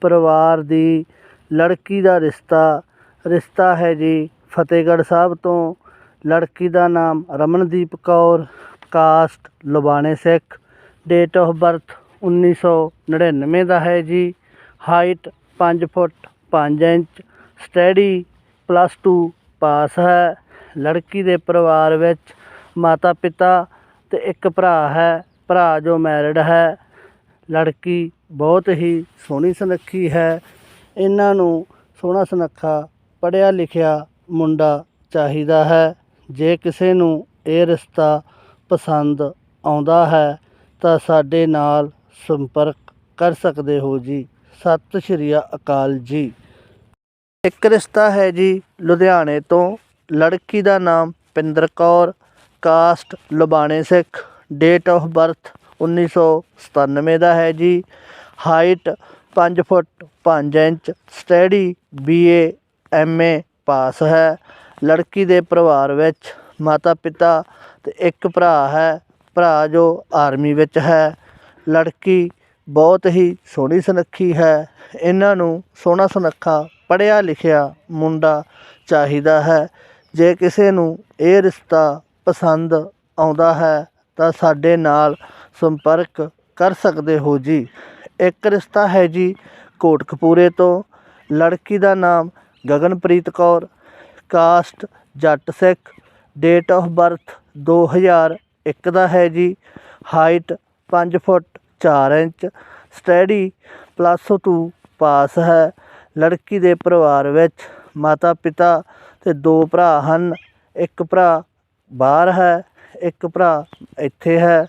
ਪਰਿਵਾਰ ਦੀ ਲੜਕੀ ਦਾ ਰਿਸ਼ਤਾ ਰਿਸ਼ਤਾ ਹੈ ਜੀ ਫਤਿਹਗੜ੍ਹ ਸਾਹਿਬ ਤੋਂ। ਲੜਕੀ ਦਾ ਨਾਮ ਰਮਨਦੀਪ ਕੌਰ, ਕਾਸਟ ਲੁਬਾਣੇ ਸਿੱਖ। ਡੇਟ ਆਫ ਬਰਥ 1999 ਦਾ ਹੈ ਜੀ। Height 5 foot 5 inch. Study plus 2 pass ਹੈ। ਲੜਕੀ ਦੇ ਪਰਿਵਾਰ ਵਿੱਚ ਮਾਤਾ ਪਿਤਾ ਤੇ ਇੱਕ ਭਰਾ ਹੈ। ਭਰਾ ਜੋ ਮੈਰਿਡ ਹੈ। ਲੜਕੀ ਬਹੁਤ ਹੀ ਸੋਹਣੀ ਸੁਨੱਖੀ ਹੈ। ਇਹਨਾਂ ਨੂੰ ਸੋਹਣਾ ਸੁਨੱਖਾ ਪੜ੍ਹਿਆ ਲਿਖਿਆ ਮੁੰਡਾ ਚਾਹੀਦਾ ਹੈ। ਜੇ ਕਿਸੇ ਨੂੰ ਇਹ ਰਿਸ਼ਤਾ ਪਸੰਦ ਆਉਂਦਾ ਹੈ, ਤਾਂ ਸਾਡੇ ਨਾਲ ਸੰਪਰਕ ਕਰ ਸਕਦੇ ਹੋ ਜੀ। ਸਤਿ ਸ਼੍ਰੀ ਅਕਾਲ ਜੀ। ਇੱਕ ਰਿਸ਼ਤਾ ਹੈ ਜੀ ਲੁਧਿਆਣੇ ਤੋਂ। ਲੜਕੀ ਦਾ ਨਾਮ ਪਿੰਦਰ ਕੌਰ, ਕਾਸਟ ਲੁਬਾਣੇ ਸਿੱਖ। ਡੇਟ ਆਫ ਬਰਥ 1997 ਦਾ ਹੈ ਜੀ। Height 5 foot 5 inch, study BA MA pass ਹੈ। ਲੜਕੀ ਦੇ ਪਰਿਵਾਰ ਵਿੱਚ ਮਾਤਾ ਪਿਤਾ ਤੇ ਇੱਕ ਭਰਾ ਹੈ। ਭਰਾ ਜੋ ਆਰਮੀ ਵਿੱਚ ਹੈ। ਲੜਕੀ ਬਹੁਤ ਹੀ ਸੋਹਣੀ ਸੁਨੱਖੀ ਹੈ। ਇਹਨਾਂ ਨੂੰ ਸੋਹਣਾ ਸੁਨੱਖਾ ਪੜ੍ਹਿਆ ਲਿਖਿਆ ਮੁੰਡਾ ਚਾਹੀਦਾ ਹੈ। ਜੇ ਕਿਸੇ ਨੂੰ ਇਹ ਰਿਸ਼ਤਾ ਪਸੰਦ ਆਉਂਦਾ ਹੈ ਤਾਂ ਸਾਡੇ ਨਾਲ ਸੰਪਰਕ ਕਰ ਸਕਦੇ ਹੋ ਜੀ। ਇੱਕ ਰਿਸ਼ਤਾ ਹੈ ਜੀ ਕੋਟਕਪੂਰੇ ਤੋਂ। ਲੜਕੀ ਦਾ ਨਾਮ Gaganpreet Kaur. Caste Jatt Sikh. Date of birth 2001 ਦਾ ਹੈ ਜੀ। Height 5 foot 4 inch. Study plus 2 pass ਹੈ। ਲੜਕੀ ਦੇ ਪਰਿਵਾਰ ਵਿੱਚ ਮਾਤਾ ਪਿਤਾ ਤੇ ਦੋ ਭਰਾ ਹਨ। ਇੱਕ ਭਰਾ ਬਾਹਰ ਹੈ, ਇੱਕ ਭਰਾ ਇੱਥੇ ਹੈ।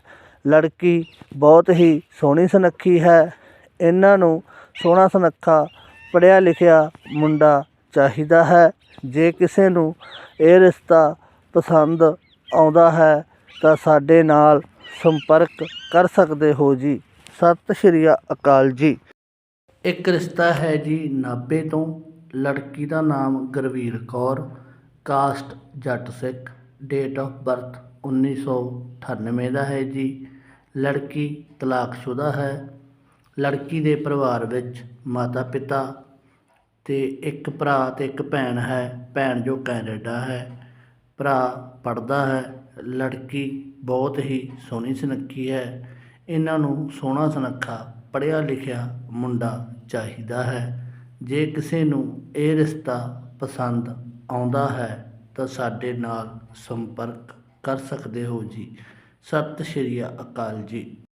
ਲੜਕੀ ਬਹੁਤ ਹੀ ਸੋਹਣੀ ਸੁਨੱਖੀ ਹੈ। ਇਹਨਾਂ ਨੂੰ ਸੋਹਣਾ ਸੁਨੱਖਾ ਪੜ੍ਹਿਆ ਲਿਖਿਆ ਮੁੰਡਾ ਚਾਹੀਦਾ ਹੈ। ਜੇ ਕਿਸੇ ਨੂੰ ਇਹ ਰਿਸ਼ਤਾ ਪਸੰਦ ਆਉਂਦਾ ਹੈ, ਤਾਂ ਸਾਡੇ ਨਾਲ ਸੰਪਰਕ ਕਰ ਸਕਦੇ ਹੋ ਜੀ। ਸਤਿ ਸ਼੍ਰੀ ਅਕਾਲ ਜੀ। ਇੱਕ ਰਿਸ਼ਤਾ ਹੈ ਜੀ ਨਾਭੇ ਤੋਂ। ਲੜਕੀ ਦਾ ਨਾਮ Gurveer Kaur. Caste Jatt Sikh. Date of birth 1998 ਦਾ ਹੈ ਜੀ। ਲੜਕੀ ਤਲਾਕਸ਼ੁਦਾ ਹੈ। ਲੜਕੀ ਦੇ ਪਰਿਵਾਰ ਵਿੱਚ ਮਾਤਾ ਪਿਤਾ ਅਤੇ ਇੱਕ ਭਰਾ ਅਤੇ ਇੱਕ ਭੈਣ ਹੈ। ਭੈਣ ਜੋ ਕੈਨੇਡਾ ਹੈ। ਭਰਾ ਪੜਦਾ ਹੈ। ਲੜਕੀ ਬਹੁਤ ਹੀ ਸੋਹਣੀ ਸੁਨੱਖੀ ਹੈ। ਇਹਨਾਂ ਨੂੰ ਸੋਹਣਾ ਸੁਨੱਖਾ ਪੜ੍ਹਿਆ ਲਿਖਿਆ ਮੁੰਡਾ ਚਾਹੀਦਾ ਹੈ। ਜੇ ਕਿਸੇ ਨੂੰ ਇਹ ਰਿਸ਼ਤਾ ਪਸੰਦ ਆਉਂਦਾ ਹੈ ਤਾਂ ਸਾਡੇ ਨਾਲ ਸੰਪਰਕ ਕਰ ਸਕਦੇ ਹੋ ਜੀ। ਸਤਿ ਸ਼੍ਰੀ ਅਕਾਲ ਜੀ।